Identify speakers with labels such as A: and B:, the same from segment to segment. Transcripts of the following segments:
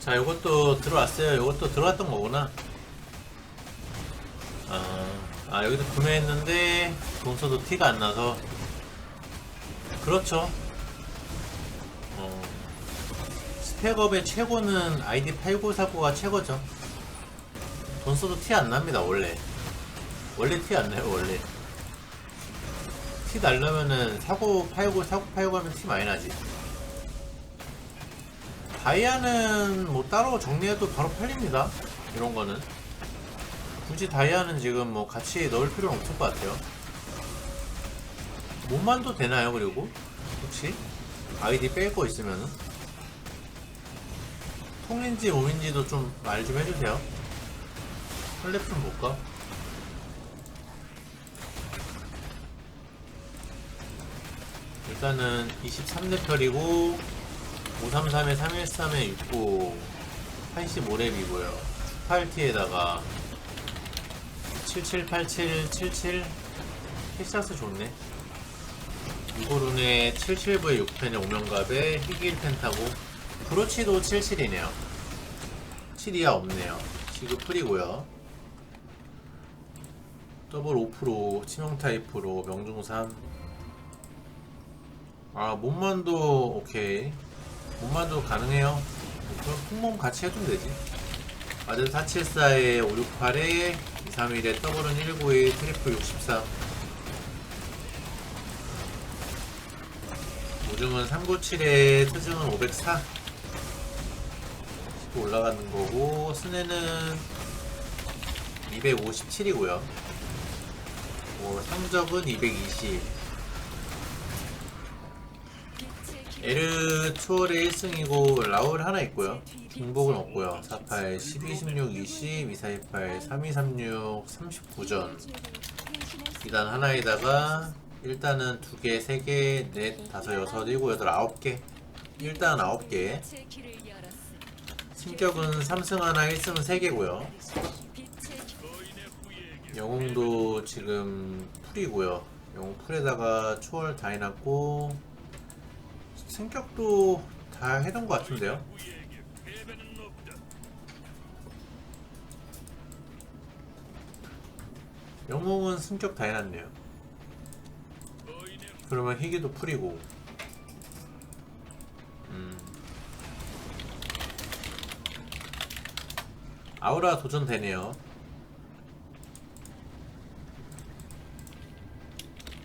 A: 자, 요것도 들어왔어요. 요것도 들어왔던 거구나. 아, 아 여기서 구매했는데 돈 써도 티가 안 나서. 그렇죠. 어, 스펙업의 최고는 ID 8949가 최고죠. 돈 써도 티 안 납니다, 원래. 원래 티 안 나요, 원래. 티 날려면은 사고 팔고 사고 팔고 하면 티 많이 나지. 다이아는 뭐 따로 정리해도 바로 팔립니다. 이런 거는. 굳이 다이아는 지금 뭐 같이 넣을 필요는 없을 것 같아요. 몸만도 되나요, 그리고? 혹시? 아이디 뺄 거 있으면은? 통인지 몸인지도 좀 말 좀 해주세요. 좀 볼까? 일단은 23레펠이고 533에 313에 69 85랩이고요. 8T에다가 778777 캐시아스 좋네. 이고룬에 77부에 6펜에 오명갑에 희귀 1펜 타고 브로치도 77이네요. 7이야 없네요. 지금 풀이고요. 더블 5% 치명 타입으로 명중 3 아, 몸만도 오케이. 몸만도 가능해요. 그럼 풍몸 같이 해주면 되지. 아들 474에 568에 231에 더블은 192 트리플 63 오중은 397에 트중은 504 치고 올라가는 거고 스네는 257이고요 뭐 상적은 220 에르 투어레 1승이고 라울 하나 있고요. 중복은 없고요. 48, 12, 16, 20, 2428, 3236, 39전. 2단 하나에다가 1단은 2개, 3개, 넷, 다섯, 여섯, 일곱, 여덟, 아홉 개. 1단 9개. 승격은 3승 하나, 1승은 3개고요. 영웅도 지금 풀이고요. 영웅 풀에다가 초월 다 해놨고 승격도 다 해놓은 것 같은데요. 영웅은 승격 다 해놨네요. 그러면 희귀도 풀이고. 음. 아우라 도전 되네요.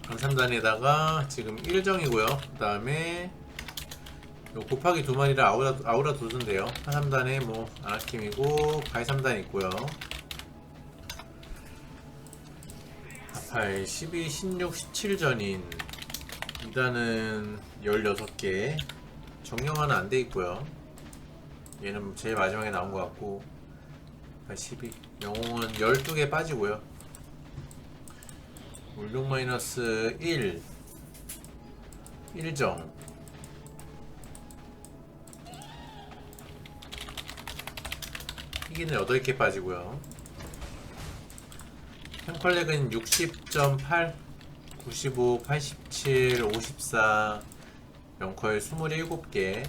A: 강삼단에다가 지금 1정이고요. 그 다음에 요 곱하기 두 마리라 아우라, 아우라 도전돼요. 하삼단에 뭐 아나킴이고 가이 3단 있고요. 8, 12, 16, 17전인 2단은 16개 정령 하나 안 돼 있고요. 얘는 제일 마지막에 나온 것 같고 8, 12 영웅은 12개 빠지고요. 울룡 마이너스 1 1정 희기는 8개 빠지고요. 펜컬렉은 60.8 95 87 54 영컬 27개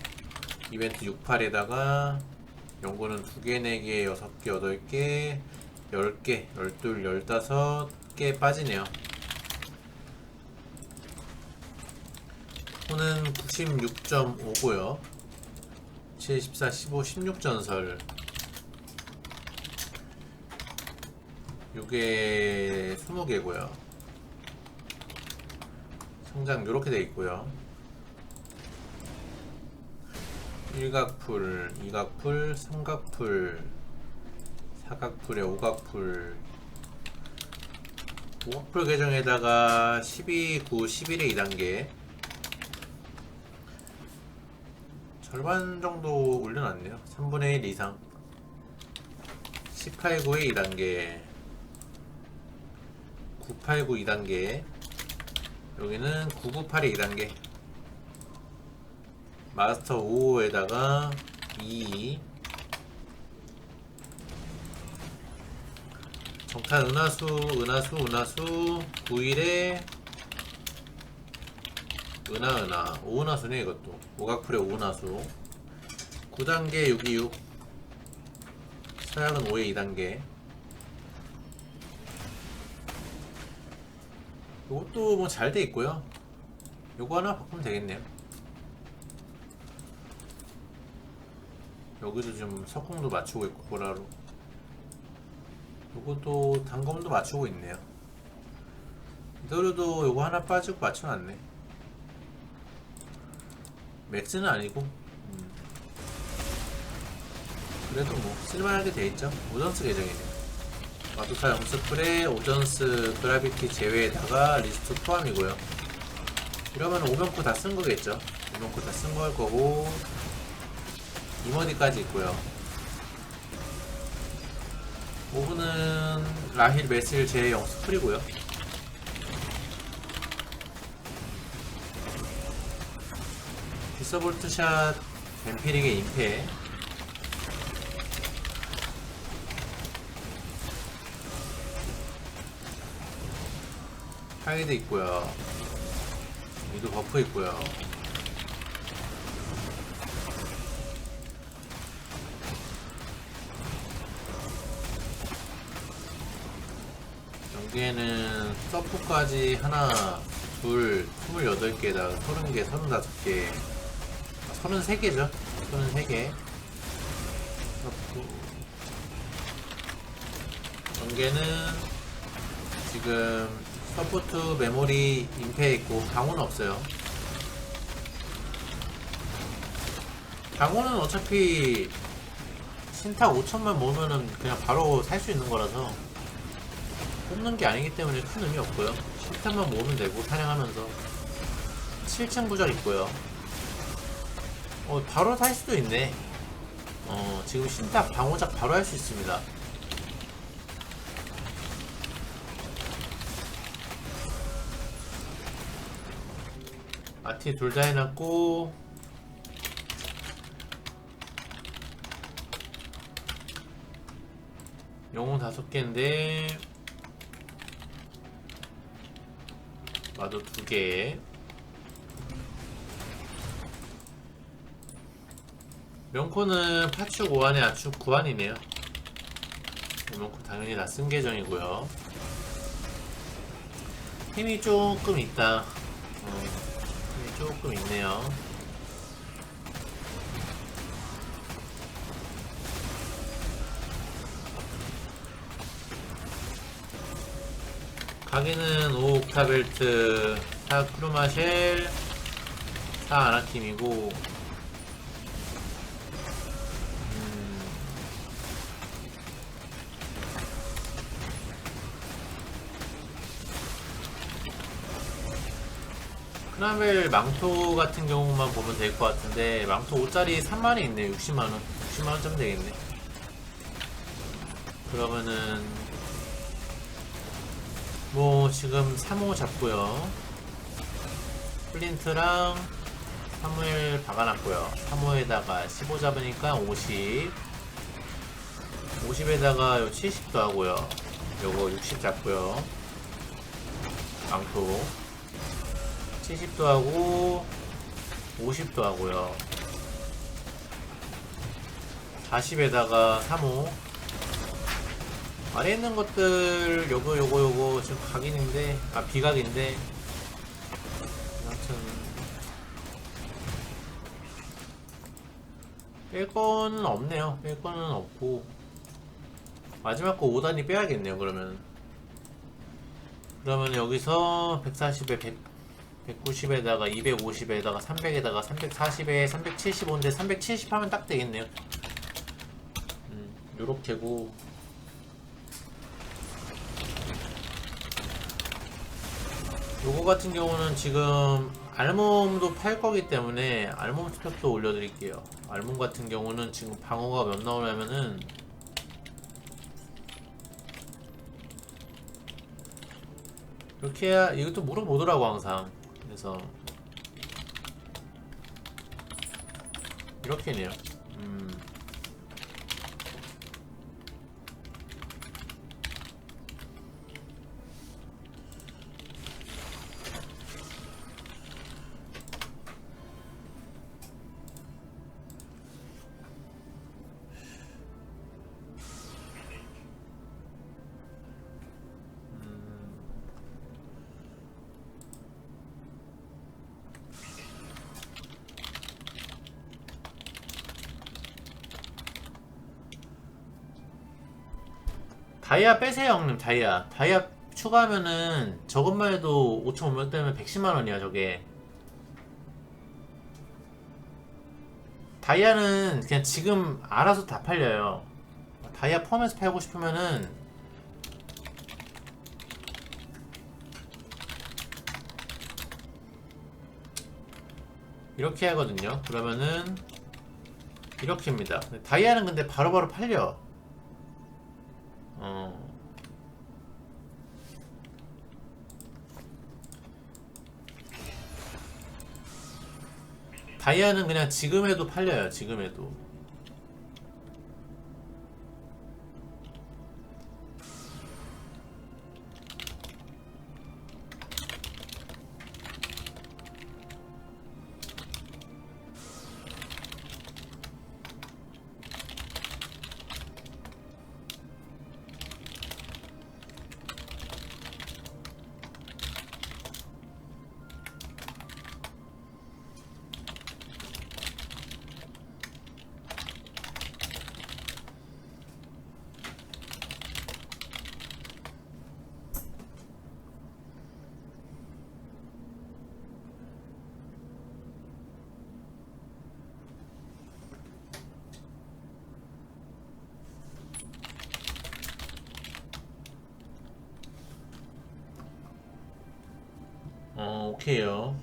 A: 이벤트 68에다가 연구는 2개, 4개, 6개, 8개 10개, 12, 15개 빠지네요. 호는 96.5고요. 74, 15, 16전설 요게 20개고요. 성장 요렇게 돼 있고요. 일각풀, 이각풀, 삼각풀 사각풀에 오각풀. 오각풀 계정에다가 12, 9, 11의 2단계. 절반 정도 올려놨네요. 3분의 1 이상. 18, 9의 2단계 989 2단계. 여기는 998의 2단계. 마스터 5에다가 2 정탄 은하수 은하수 은하수 9일에 은하 은하. 5은하수네 이것도. 오각풀의 5은하수. 9단계 626 서약은 5의 2단계 요것도 뭐 잘 돼 있고요. 요거 하나 바꾸면 되겠네요. 여기도 좀 석궁도 맞추고 있고 보라로. 요것도 단검도 맞추고 있네요. 이도류도 요거 하나 빠지고 맞춰놨네. 맥스는 아니고 음. 그래도 뭐 쓸만하게 돼 있죠. 오전스 계정이네요 마도사 영스플에 오전스 그라비티 제외에다가 리스트 포함이고요. 이러면 오명코 다 쓴 거겠죠? 오명코 다 쓴 걸 거고 이머디까지 있고요. 오브는 라힐 메실 제 영스플이고요. 디서볼트샷 뱀피릭의 임페 하이드 있고요. 미도 버프 있고요. 여기에는 서프까지 하나 둘 28개에다가 30개 35개. 33개죠? 33개. 전개는 지금 서포트 메모리 임페 있고 방어는 없어요. 방어는 어차피 신탁 5천만 모으면은 그냥 바로 살 수 있는 거라서 뽑는 게 아니기 때문에 큰 의미 없고요. 신탁만 모으면 되고 사냥하면서. 7층 구절 있고요. 어 바로 살 수도 있네. 어 지금 신탁 방어작 바로 할 수 있습니다 아티 둘 다 해놨고 영웅 다섯 개인데 마도 두 개. 명코는 파축 5안에 아축 9안이네요. 명코 당연히 다쓴 계정이고요. 힘이 조금 있다. 어, 조금 있네요. 가게는 5옥타 벨트 4 크루마쉘 4 아나킴이고 크라벨 망토 같은 경우만 보면 될 것 같은데 망토 5짜리 3만이 있네 60만원. 60만원쯤 되겠네. 그러면은 뭐 지금 3호 잡고요. 플린트랑 3을 박아놨고요. 3호에다가 15 잡으니까 50 50에다가 요 70도 하고요. 요거 60 잡고요. 망토 70도 하고 50도 하고요. 40에다가 3호 아래 있는 것들 요거 요거 요거 지금 각인인데 아 비각인데. 아무튼. 뺄 거는 없네요. 뺄 거는 없고. 마지막 거 5단위 빼야겠네요 그러면. 그러면 여기서 140에 100, 190에다가 250에다가 300에다가 340에 375인데 370 하면 딱 되겠네요 음, 요렇게고 요거 같은 경우는 지금 알몸도 팔 거기 때문에 알몸 스펙도 올려드릴게요. 알몸 같은 경우는 지금 방어가 몇 나오냐면은 이렇게 해야 이것도 물어보더라고 항상. 그래서 이렇게네요. 다이아 빼세요 형님 다이아. 다이아 추가하면은 저것만 해도 5,500대면 110만원이야 저게. 다이아는 그냥 지금 알아서 다 팔려요. 다이아 펌에서 팔고 싶으면은 이렇게 하거든요. 그러면은 이렇게입니다. 다이아는 근데 바로바로 팔려 어. 다이아는 그냥 지금 해도 팔려요 지금 해도 오케이요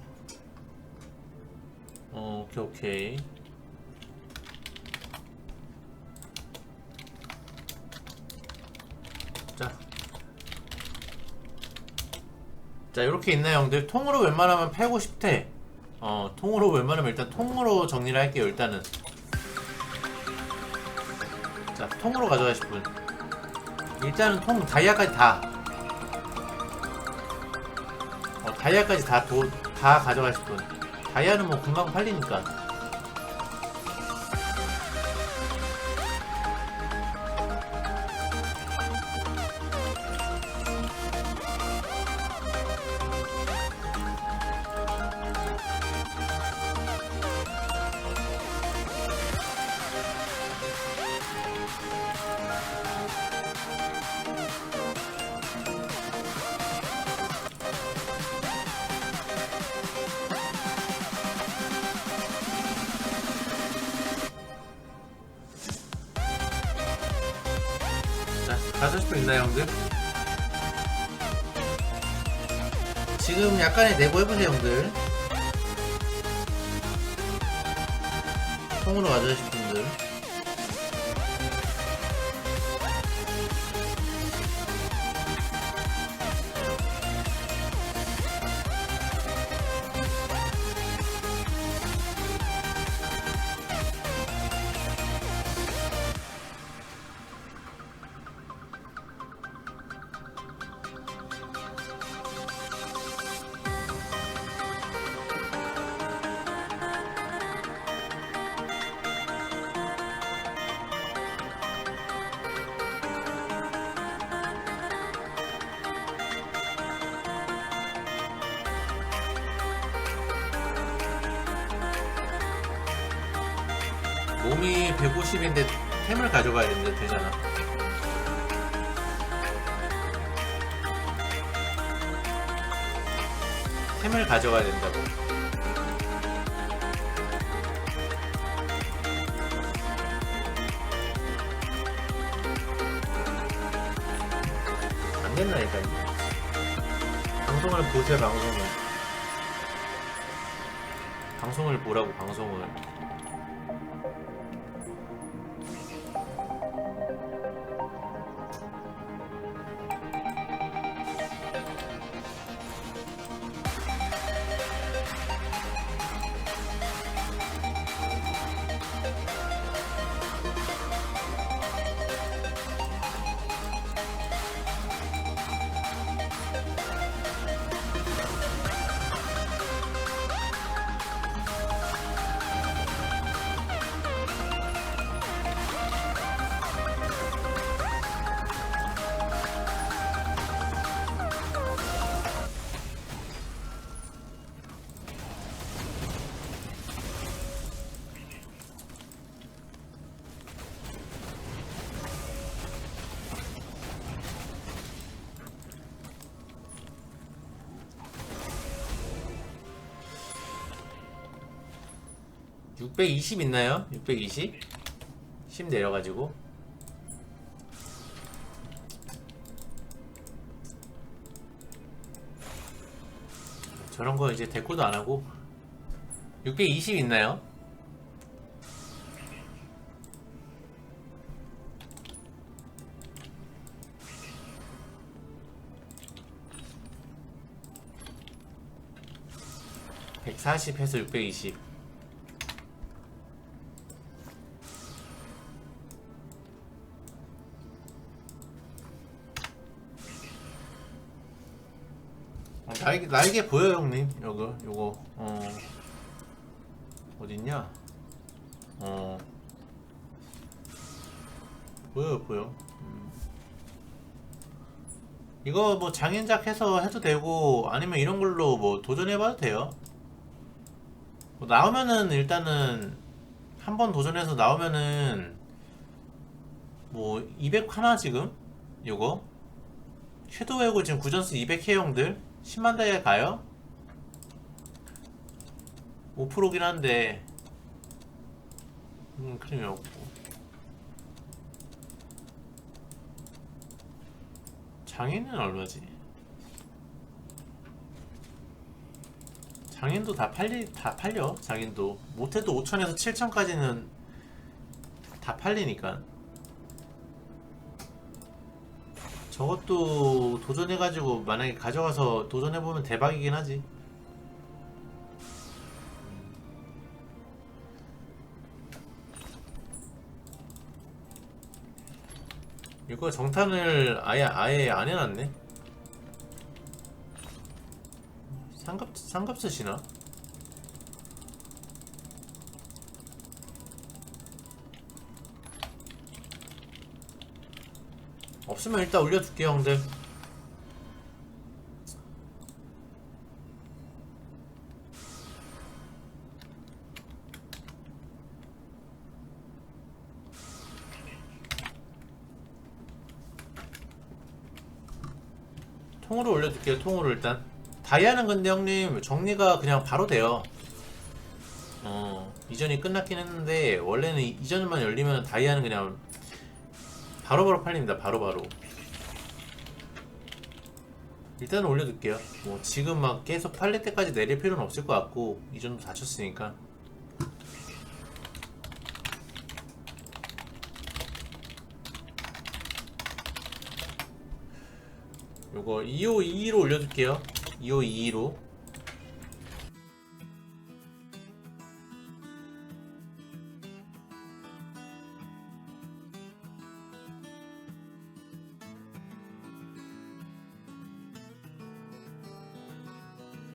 A: 어 오케이 오케이 자. 자, 이렇게 있나요, 형들? 통으로 웬만하면 패고 싶대. 어, 통으로 웬만하면 일단 통으로 정리를 할게요, 일단은. 자, 통으로 가져가실 분. 일단은 통, 다이아까지 다. 어, 다이아까지 다, 도, 다 가져가실 분. 다이아는 뭐 금방 팔리니까. 가실 수 있나요, 형들? 지금 약간의 내고 해보세요, 형들. 통으로 분들. 몸이 150인데 템을 가져가야 되는데 되잖아. 템을 가져가야 된다고. 안 된다니까. 방송을 보세요, 방송을. 방송을 보라고, 방송을. 620 있나요? 620? 10 내려가지고 저런 거 이제 데코도 안 하고 620 있나요? (140) 해서 (620) 날개, 보여 형님? 요거 요거. 어. 어딨냐? 어. 보여 보여. 음. 이거 뭐 장인작 해서 해도 되고 아니면 이런 걸로 뭐 도전해봐도 돼요. 뭐 나오면은 일단은 한 번 도전해서 나오면은 뭐 200 하나 지금? 요거? 섀도우 웨고 지금 구전수 200 해형들 10만 대에 가요? 5%긴 한데 음 크림이 없고 장인은 얼마지? 장인도 다 팔리 다 팔려 장인도 못해도 5천에서 7천까지는 다 팔리니까 저것도 도전해가지고 만약에 가져가서 도전해보면 대박이긴 하지. 이거 정탄을 아예 아예 안 해놨네. 상급 상급 쓰시나? 없으면 일단 올려둘게요 형들. 통으로 올려둘게요 통으로 일단. 다이아는 근데 형님 정리가 그냥 바로 돼요. 어 이전이 끝났긴 했는데 원래는 이- 이전만 열리면 다이아는 그냥 바로바로 팔립니다. 바로바로. 일단은 올려둘게요. 뭐 지금 막 계속 팔릴 때까지 내릴 필요는 없을 것 같고 이 정도 다쳤으니까. 요거 2522로 올려둘게요. 2522로.